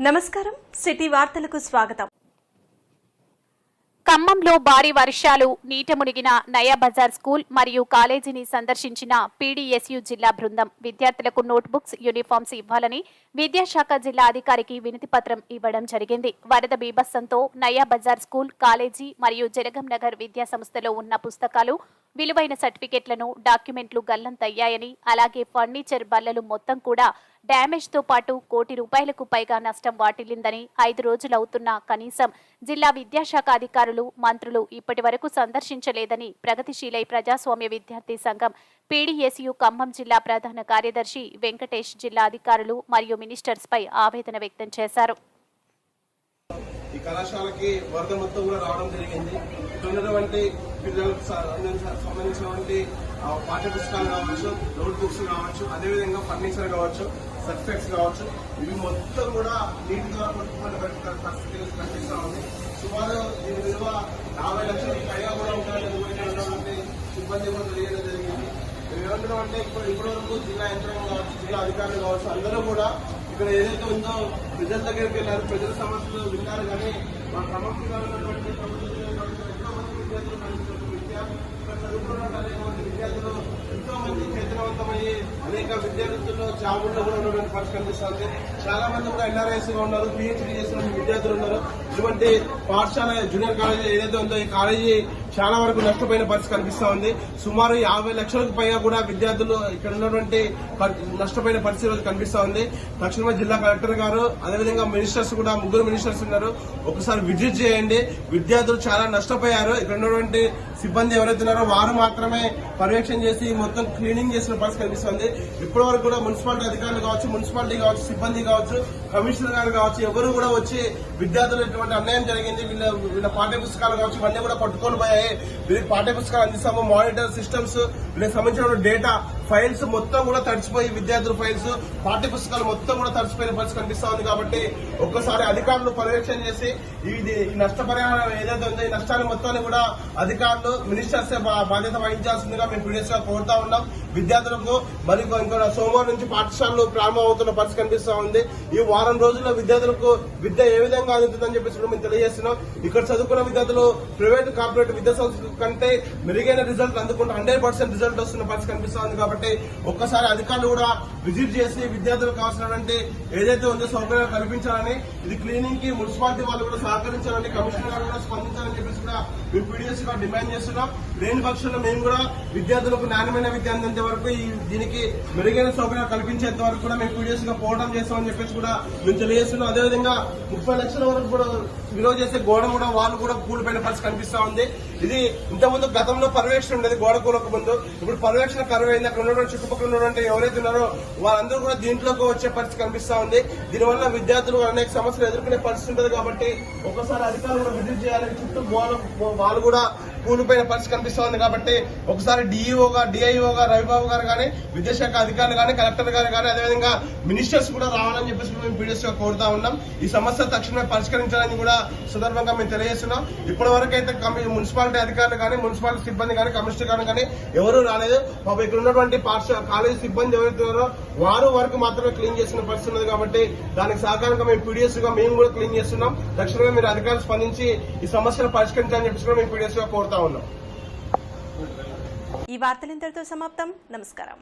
నమస్కారం. సిటీ వార్తలకు స్వాగతం. ఖమ్మంలో భారీ వర్షాలు నీట మునిగిన నయా బజార్ స్కూల్ మరియు కాలేజీని సందర్శించిన పీడీఎస్యు జిల్లా బృందం విద్యార్థులకు నోట్బుక్స్ యూనిఫామ్స్ ఇవ్వాలని విద్యాశాఖ జిల్లా అధికారికి వినతి పత్రం ఇవ్వడం జరిగింది. వరద బీభత్సంతో నయా బజార్ స్కూల్ కాలేజీ మరియు జనగం నగర్ విద్యా సంస్థలో ఉన్న పుస్తకాలు విలువైన సర్టిఫికెట్లను డాక్యుమెంట్లు గల్లంతయ్యాయని అలాగే ఫర్నిచర్ బల్లలు మొత్తం కూడా డ్యామేజ్తో పాటు కోటి రూపాయలకు పైగా నష్టం వాటిల్లిందని ఐదు రోజులవుతున్నా కనీసం జిల్లా విద్యాశాఖ అధికారులు మంత్రులు ఇప్పటి వరకు సందర్శించలేదని ప్రగతిశీలై ప్రజాస్వామ్య విద్యార్థి సంఘం పీడీఎస్యు ఖమ్మం జిల్లా ప్రధాన కార్యదర్శి వెంకటేష్ జిల్లా అధికారులు మరియు మినిస్టర్స్పై ఆవేదన వ్యక్తం చేశారు. ఈ కళాశాలకి వరద మొత్తం కూడా రావడం జరిగింది. ఇక్కడ ఉన్నటువంటి పిల్లలకు సంబంధించినటువంటి పాఠ్య పుస్తకాలు కావచ్చు నోట్ బుక్స్ కావచ్చు అదేవిధంగా ఫర్నిచర్ కావచ్చు సర్టిఫికెట్స్ కావచ్చు. ఇవి మొత్తం కూడా నీటిగా ద్వారా పరిస్థితి కనిపిస్తా ఉంది. సుమారు దీని విలువ యాభై లక్షలు పైగా కూడా ఉంటుందని సిబ్బంది కూడా తెలియడం జరిగింది. ఏమంటున్నాం అంటే ఇప్పుడు ఇప్పటి వరకు జిల్లా యంత్రాంగం కావచ్చు జిల్లా అధికారులు కావచ్చు అందరూ కూడా ఇక్కడ ఏదైతే ఉందో ప్రజల దగ్గరికి వెళ్ళారు. ప్రజల సమస్యలు విన్నారు కానీ మా సమస్యగా ఉన్నటువంటి ఎంతో మంది విద్యార్థులు విద్య చదువుకున్నటువంటి విద్యార్థులు ఎంతో మంది చైతన్యవంతమయ్యే అనేక విద్యార్థుల్లో జాబుల్లో కూడా ఉన్నటువంటి పరిస్థితి కనిపిస్తుంది చాలా మంది కూడా ఎన్ఆర్ఐస్గా ఉన్నారు పిహెచ్డీ చేసిన విద్యార్థులు ఉన్నారు. ఇటువంటి పాఠశాల జూనియర్ కాలేజీ ఏదైతే ఉందో ఈ కాలేజీ చాలా వరకు నష్టపోయిన పరిస్థితి కనిపిస్తా ఉంది. సుమారు యాభై లక్షలకు పైగా కూడా విద్యార్థులు ఇక్కడ ఉన్నటువంటి నష్టపోయిన పరిస్థితి రోజు కనిపిస్తా ఉంది. తక్షణమే జిల్లా కలెక్టర్ గారు అదేవిధంగా మినిస్టర్స్ కూడా ముగ్గురు మినిస్టర్స్ ఉన్నారు. ఒకసారి విజిట్ చేయండి. విద్యార్థులు చాలా నష్టపోయారు. ఇక్కడ ఉన్నటువంటి సిబ్బంది ఎవరైతే ఉన్నారో వారు మాత్రమే పర్యవేక్షణ చేసి మొత్తం క్లీనింగ్ చేసిన పరిస్థితి కనిపిస్తుంది ఇప్పటి వరకు కూడా మున్సిపాలిటీ అధికారులు కావచ్చు మున్సిపాలిటీ కావచ్చు సిబ్బంది కావచ్చు కమిషనర్ గారు కావచ్చు ఎవరు కూడా వచ్చి విద్యార్థులు ఎటువంటి అన్యాయం జరిగింది వీళ్ళ వీళ్ళ పాఠ్య పుస్తకాలు కావచ్చు ఇవన్నీ కూడా పట్టుకొని పోయాయి. వీళ్ళకి పాఠ్య పుస్తకాలు అందిస్తాము మానిటర్ సిస్టమ్స్ వీళ్ళకి సంబంధించిన డేటా ఫైల్స్ మొత్తం కూడా తడిచిపోయి విద్యార్థుల ఫైల్స్ పాఠ్య పుస్తకాలు మొత్తం కూడా తడిచిపోయిన పరిస్థితి కనిపిస్తా ఉంది కాబట్టి ఒక్కసారి అధికారులు పర్యవేక్షణ చేసి ఇది ఈ నష్టపరిహారం ఏదైతే ఉందో ఈ నష్టాన్ని మొత్తాన్ని కూడా అధికారులు మినిస్టర్స్ బాధ్యత వహించాల్సిందిగా మేము పీడిఎస్గా కోరుతా ఉన్నాం. విద్యార్థులకు మరి ఇంకా సోమవారం నుంచి పాఠశాలలు ప్రారంభం అవుతున్న పరిస్థితి కనిపిస్తా ఉంది. ఈ వారం రోజుల్లో విద్యార్థులకు విద్య ఏ విధంగా అందుతుందని చెప్పేసి మేము తెలియజేస్తున్నాం. ఇక్కడ చదువుకున్న విద్యార్థులు ప్రైవేట్ కార్పొరేట్ విద్యా సంస్థల కంటే మెరుగైన రిజల్ట్ అందుకుంటే హండ్రెడ్ పర్సెంట్ రిజల్ట్ వస్తున్న పరిస్థితి కనిపిస్తా ఉంది కాబట్టి ఒక్కసారి అధికారులు కూడా విజిట్ చేసి విద్యార్థులకు కావాల్సినటువంటి ఏదైతే ఉందో సౌకర్యాలు కల్పించాలని ఇది క్లీనింగ్కి మున్సిపాలిటీ వాళ్ళు కూడా సహకరించాలని కమిషనర్ గారు కూడా స్పందించాలని చెప్పేసి కూడా మేము పీడిఎస్గా డిమాండ్ చేస్తున్నాం. లేని పక్షంలో మేము కూడా విద్యార్థులకు నాణ్యమైన విద్య అందించే వరకు దీనికి మెరుగైన సౌకర్యాలు కల్పించేంత వరకు కూడా మేము పీడిఎస్గా పోవడం చేస్తామని చెప్పేసి కూడా మేము తెలియజేస్తున్నాం. అదేవిధంగా ముప్పై లక్షల వరకు కూడా విలువ చేసే గోడ కూడా వాళ్ళు కూడా కూలిపోయిన పరిస్థితి కనిపిస్తా ఉంది. ఇది ఇంతకుముందు గతంలో పర్యవేక్షణ ఉండేది గోడ కూలక ముందు. ఇప్పుడు పర్యవేక్షణ కరువైంది. అక్కడ ఉన్నటువంటి చుట్టుపక్కల ఉన్నటువంటి ఎవరైతే ఉన్నారో వాళ్ళందరూ కూడా దీంట్లోకి వచ్చే పరిస్థితి కనిపిస్తా ఉంది. దీనివల్ల విద్యార్థులు అనేక సమస్యలు ఎదుర్కొనే పరిస్థితి ఉంటుంది కాబట్టి ఒకసారి అధికారులు కూడా విజిట్ చేయాలని చుట్టూ వాళ్ళు కూడా కూలిపోయిన పరిస్థితి కనిపిస్తా ఉంది కాబట్టి ఒకసారి డిఈఓగా డిఐఓగా రవిబాబు గారు కానీ విద్యాశాఖ అధికారులు కానీ కలెక్టర్ గారు కానీ అదేవిధంగా మినిస్టర్స్ కూడా రావాలని చెప్పేసి మేము పీడిఎస్ కోరుతా ఉన్నాం. ఈ సమస్య తక్షణమే పరిష్కరించాలని కూడా సందర్భంగా మేము తెలియజేస్తున్నాం. ఇప్పటి వరకు అయితే మున్సిపాలిటీ అధికారులు కానీ మున్సిపాలిటీ సిబ్బంది కానీ కమిషనర్ కానీ కానీ ఎవరూ రాలేదు. మాకు ఇక్కడ ఉన్నటువంటి పాఠశాల కాలేజీ సిబ్బంది ఎవరైతే వారు వరకు మాత్రమే క్లీన్ చేసిన పరిస్థితి ఉన్నది కాబట్టి దానికి సహకారంగా మేము పీడిఎస్గా మేము కూడా క్లీన్ చేస్తున్నాం. తక్షణమే మీరు అధికారులు స్పందించి ఈ సమస్యను పరిష్కరించాలని చెప్పేసి కూడా మేము పీడిఎస్గా కోరుతా ఉన్నాం. ఈ వార్తలు ఇంతటితో సమాప్తం. నమస్కారం.